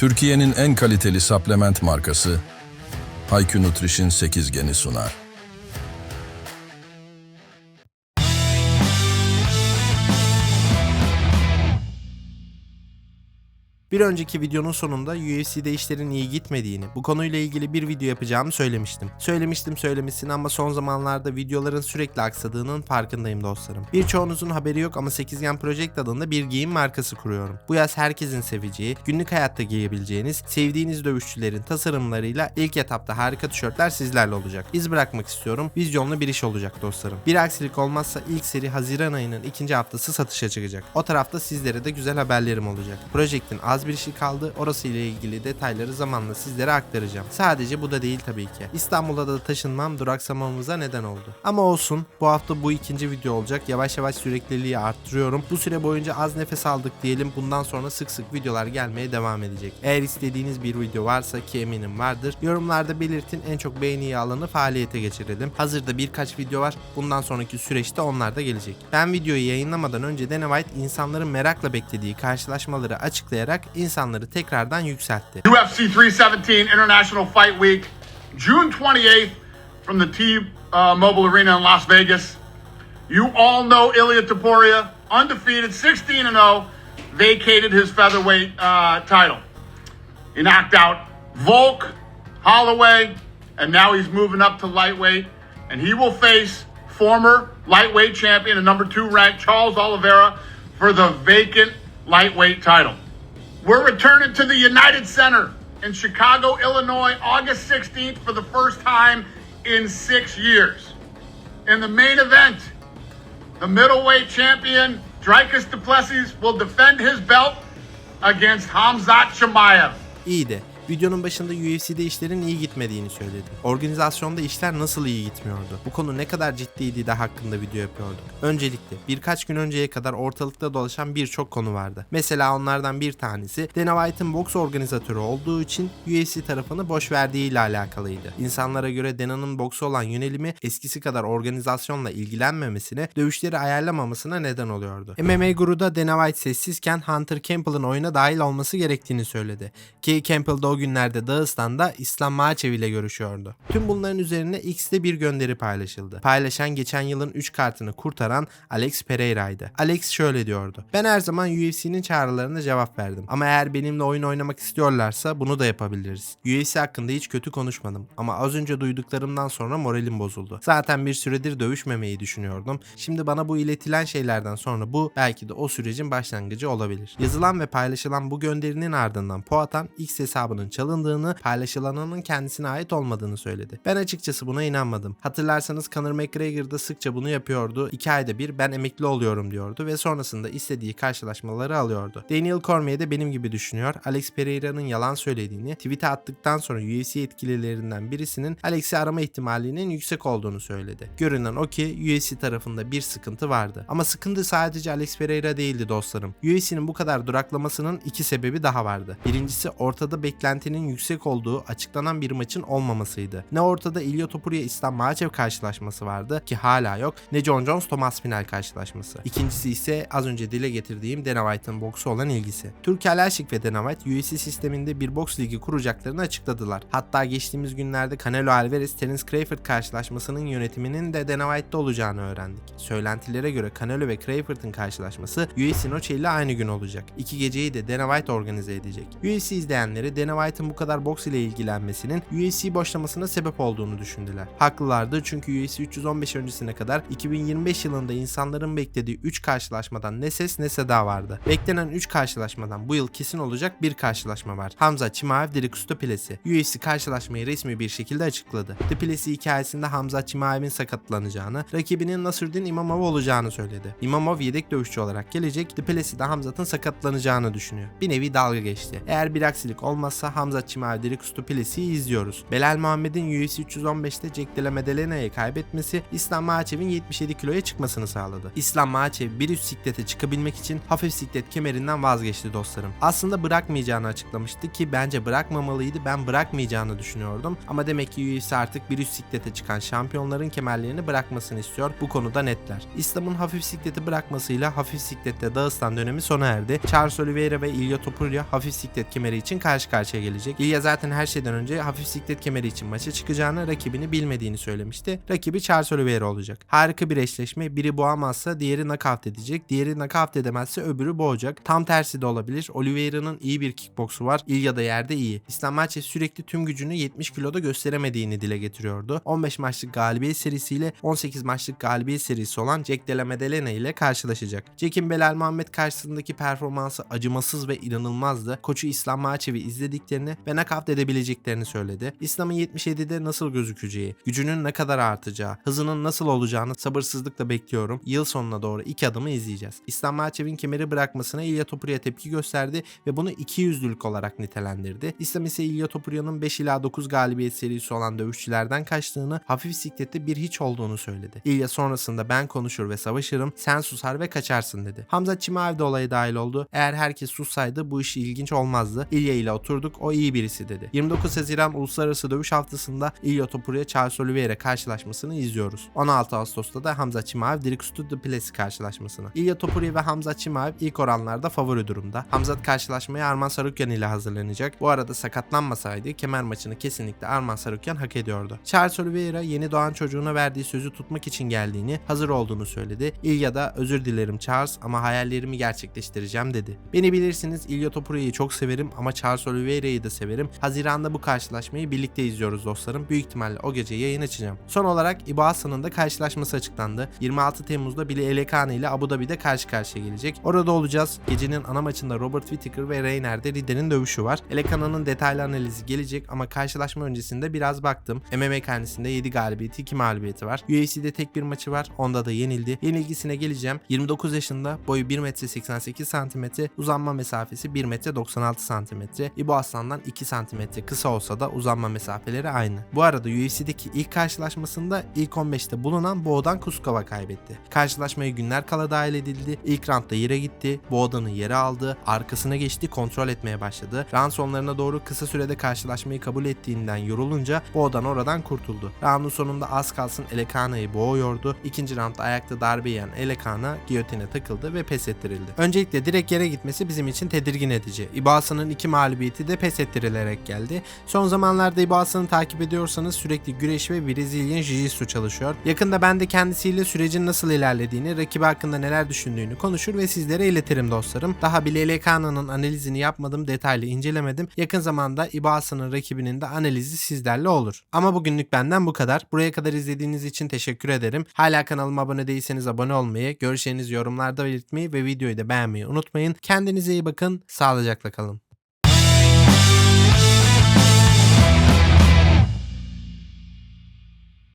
Türkiye'nin en kaliteli supplement markası Hayku Nutrition 8 geni sunar. Bir önceki videonun sonunda UFC'de işlerin iyi gitmediğini, bu konuyla ilgili bir video yapacağımı söylemiştim. Söylemiştim söylemişsin ama son zamanlarda videoların sürekli aksadığının farkındayım dostlarım. Birçoğunuzun haberi yok ama Sekizgen Project adında bir giyim markası kuruyorum. Bu yaz herkesin seveceği, günlük hayatta giyebileceğiniz, sevdiğiniz dövüşçülerin tasarımlarıyla ilk etapta harika tişörtler sizlerle olacak. İz bırakmak istiyorum, vizyonlu bir iş olacak dostlarım. Bir aksilik olmazsa ilk seri Haziran ayının ikinci haftası satışa çıkacak. O tarafta sizlere de güzel haberlerim olacak. Projektin az bir şey kaldı. Orası ile ilgili detayları zamanla sizlere aktaracağım. Sadece bu da değil tabii ki. İstanbul'a da taşınmam duraksamamıza neden oldu. Ama olsun. Bu hafta bu ikinci video olacak. Yavaş yavaş sürekliliği arttırıyorum. Bu süre boyunca az nefes aldık diyelim. Bundan sonra sık sık videolar gelmeye devam edecek. Eğer istediğiniz bir video varsa ki eminim vardır. Yorumlarda belirtin en çok beğeniyi alanı faaliyete geçirelim. Hazırda birkaç video var. Bundan sonraki süreçte onlar da gelecek. Ben videoyu yayınlamadan önce Dana White insanların merakla beklediği karşılaşmaları açıklayarak insanları tekrardan yükseltti. UFC 317 International Fight Week, June 28th from the T-Mobile Arena in Las Vegas. You all know Ilya Taporia, undefeated, 16 and 0, vacated his featherweight uh, title. He knocked out Volk, Holloway, and now he's moving up to lightweight, and he will face former lightweight champion and number two ranked Charles Oliveira for the vacant lightweight title. We're returning to the United Center in Chicago, Illinois, August 16th for the first time in six years. In the main event, the middleweight champion, Dricus Duplessis, will defend his belt against Hamzat Chimaev. De videonun başında UFC'de işlerin iyi gitmediğini söyledim. Organizasyonda işler nasıl iyi gitmiyordu? Bu konu ne kadar ciddiydi de hakkında video yapıyorduk. Öncelikle birkaç gün önceye kadar ortalıkta dolaşan birçok konu vardı. Mesela onlardan bir tanesi Dana White'ın boks organizatörü olduğu için UFC tarafını boş verdiği ile alakalıydı. İnsanlara göre Dana'nın boksu olan yönelimi eskisi kadar organizasyonla ilgilenmemesine, dövüşleri ayarlamamasına neden oluyordu. MMA guru da Dana White sessizken Hunter Campbell'ın oyuna dahil olması gerektiğini söyledi. Ki Campbell da o günlerde Dağıstan'da İslam Maçev ile görüşüyordu. Tüm bunların üzerine X'te bir gönderi paylaşıldı. Paylaşan geçen yılın 3 kartını kurtaran Alex Pereira'ydı. Alex şöyle diyordu. Ben her zaman UFC'nin çağrılarına cevap verdim. Ama eğer benimle oyun oynamak istiyorlarsa bunu da yapabiliriz. UFC hakkında hiç kötü konuşmadım. Ama az önce duyduklarımdan sonra moralim bozuldu. Zaten bir süredir dövüşmemeyi düşünüyordum. Şimdi bana bu iletilen şeylerden sonra bu belki de o sürecin başlangıcı olabilir. Yazılan ve paylaşılan bu gönderinin ardından Poatan X hesabının çalındığını, paylaşılanının kendisine ait olmadığını söyledi. Ben açıkçası buna inanmadım. Hatırlarsanız Conor McGregor da sıkça bunu yapıyordu. 2 ayda bir ben emekli oluyorum diyordu ve sonrasında istediği karşılaşmaları alıyordu. Daniel Cormier de benim gibi düşünüyor. Alex Pereira'nın yalan söylediğini, tweet'e attıktan sonra UFC yetkililerinden birisinin Alex'i arama ihtimalinin yüksek olduğunu söyledi. Görünen o ki UFC tarafında bir sıkıntı vardı. Ama sıkıntı sadece Alex Pereira değildi dostlarım. UFC'nin bu kadar duraklamasının iki sebebi daha vardı. Birincisi ortada beklentinin yüksek olduğu açıklanan bir maçın olmamasıydı. Ne ortada İlya Topuria İslam Makhachev karşılaşması vardı ki hala yok. Ne John Jones Thomas Final karşılaşması. İkincisi ise az önce dile getirdiğim Dana White'ın boksu olan ilgisi. Türk Alaşik ve Dana White UFC sisteminde bir boks ligi kuracaklarını açıkladılar. Hatta geçtiğimiz günlerde Canelo Alvarez Terence Crawford karşılaşmasının yönetiminin de Dana White'da olacağını öğrendik. Söylentilere göre Canelo ve Crawford'ın karşılaşması UFC Noche ile aynı gün olacak. İki geceyi de Dana White organize edecek. UFC izleyenleri Dana White'ın bu kadar boks ile ilgilenmesinin UFC boşlamasına sebep olduğunu düşündüler. Haklılardı çünkü UFC 315 öncesine kadar 2025 yılında insanların beklediği 3 karşılaşmadan ne ses ne seda vardı. Beklenen 3 karşılaşmadan bu yıl kesin olacak bir karşılaşma var. Hamza Chimaev Dricus Duplessis. UFC karşılaşmayı resmi bir şekilde açıkladı. Duplessis hikayesinde Hamza Chimaev'in sakatlanacağını, rakibinin Nasruddin İmamov olacağını söyledi. İmamov yedek dövüşçü olarak gelecek, Duplessis de Hamzat'ın sakatlanacağını düşünüyor. Bir nevi dalga geçti. Eğer bir aksilik olmazsa Hamza Chimaev Dirikustupilisi'yi izliyoruz. Belal Muhammed'in UFC 315'te Jack Della Maddalena'yı kaybetmesi İslam Makhav'in 77 kiloya çıkmasını sağladı. İslam Makhav bir üst siklete çıkabilmek için hafif siklet kemerinden vazgeçti dostlarım. Aslında bırakmayacağını açıklamıştı ki bence bırakmamalıydı ben bırakmayacağını düşünüyordum. Ama demek ki UFC artık bir üst siklete çıkan şampiyonların kemerlerini bırakmasını istiyor. Bu konuda netler. İslam'ın hafif sikleti bırakmasıyla hafif siklette Dağıstan dönemi sona erdi. Charles Oliveira ve İlya Topuria hafif siklet kemeri için karşı karşıya gelecek. İlya zaten her şeyden önce hafif siklet kemeri için maça çıkacağını, rakibini bilmediğini söylemişti. Rakibi Charles Oliveira olacak. Harika bir eşleşme. Biri boğamazsa diğeri nakavt edecek. Diğeri nakavt edemezse öbürü boğacak. Tam tersi de olabilir. Oliveira'nın iyi bir kickboksu var. İlya da yerde iyi. İslam Makhachev sürekli tüm gücünü 70 kiloda gösteremediğini dile getiriyordu. 15 maçlık galibiyet serisiyle 18 maçlık galibiyet serisi olan Jack Della Maddalena ile karşılaşacak. Jack'in Belal Muhammed karşısındaki performansı acımasız ve inanılmazdı. Koçu İslam Makhav'i izlediklerini ve nakavt edebileceklerini söyledi. İslam'ın 77'de nasıl gözükeceği, gücünün ne kadar artacağı, hızının nasıl olacağını sabırsızlıkla bekliyorum. Yıl sonuna doğru iki adımı izleyeceğiz. İslam Makhachev'in kemeri bırakmasına İlya Topuria tepki gösterdi ve bunu iki yüzlülük olarak nitelendirdi. İslam ise İlya Topuria'nın 5 ila 9 galibiyet serisi olan dövüşçülerden kaçtığını, hafif siklette bir hiç olduğunu söyledi. İlya sonrasında ben konuşur ve savaşırım, sen susar ve kaçarsın dedi. Hamza Chimaev de olaya dahil oldu. Eğer herkes sussaydı bu iş ilginç olmazdı. İlya ile oturduk, o iyi birisi dedi. 29 Haziran Uluslararası Dövüş Haftası'nda İlya Topuria Charles Oliveira karşılaşmasını izliyoruz. 16 Ağustos'ta da Hamza Chimaev Dirikustu Duplessis karşılaşmasını. İlya Topuria ve Hamza Chimaev ilk oranlarda favori durumda. Hamzat karşılaşmaya Arman Sarukyan ile hazırlanacak. Bu arada sakatlanmasaydı kemer maçını kesinlikle Arman Sarukyan hak ediyordu. Charles Oliveira yeni doğan çocuğuna verdiği sözü tutmak için geldiğini, hazır olduğunu söyledi. İlya da özür dilerim Charles ama hayallerimi gerçekleştireceğim dedi. Beni bilirsiniz İlya Topuria'yı çok severim ama Charles Oliveira'yı da severim. Haziranda bu karşılaşmayı birlikte izliyoruz dostlarım. Büyük ihtimalle o gece yayın açacağım. Son olarak Ibaasa'nın da karşılaşması açıklandı. 26 Temmuz'da Billy Elekane ile Abu Dhabi'de karşı karşıya gelecek. Orada olacağız. Gecenin ana maçında Robert Whittaker ve Rayner'de Ridder'in dövüşü var. Elekana'nın detaylı analizi gelecek ama karşılaşma öncesinde biraz baktım. MMA karnesinde 7 galibiyeti 2 mağlubiyeti var. UFC'de tek bir maçı var. Onda da yenildi. Yenilgisine geleceğim. 29 yaşında boyu 1 metre 88 santimetre, uzanma mesafesi 1 metre 96 santimetre. İbo Aslan'dan 2 santimetre kısa olsa da uzanma mesafeleri aynı. Bu arada UFC'deki ilk karşılaşmasında ilk 15'te bulunan Boğdan Kuskova kaybetti. Karşılaşmaya günler kala dahil edildi. İlk roundda yere gitti. Boğdan'ı yere aldı. Arkasına geçti. Kontrol etmeye başladı. Round sonlarına doğru kısa sürede karşılaşmayı kabul ettiğinden yorulunca Boğdan oradan kurtuldu. Roundun sonunda az kalsın Elekana'yı boğuyordu. İkinci roundda ayakta darbe yiyen Elekana giyotine takıldı ve pes ettirildi. Öncelikle direkt yere gitmesi bizim için tedirgin edici. Ibasa'nın iki mağlubiyeti de pes ettirilerek geldi. Son zamanlarda Ibasa'nı takip ediyorsanız sürekli güreş ve Brezilyan Jiu-Jitsu çalışıyor. Yakında ben de kendisiyle sürecin nasıl ilerlediğini, rakibi hakkında neler düşündüğünü konuşur ve sizlere iletirim dostlarım. Daha bile Elekana'nın analizini yapmadım, detaylı incelemedim. Yakın zamanda Ibasa'nın rakibinin de analizi sizlerle olur. Ama bugünlük benden bu kadar. Buraya kadar izlediğiniz için teşekkür ederim. Hala kanalıma abone değilseniz abone olmayı, görüşlerinizi yorumlarda belirtmeyi ve videoyu da beğenmeyi unutmayın. Kendinize iyi bakın, sağlıcakla kalın.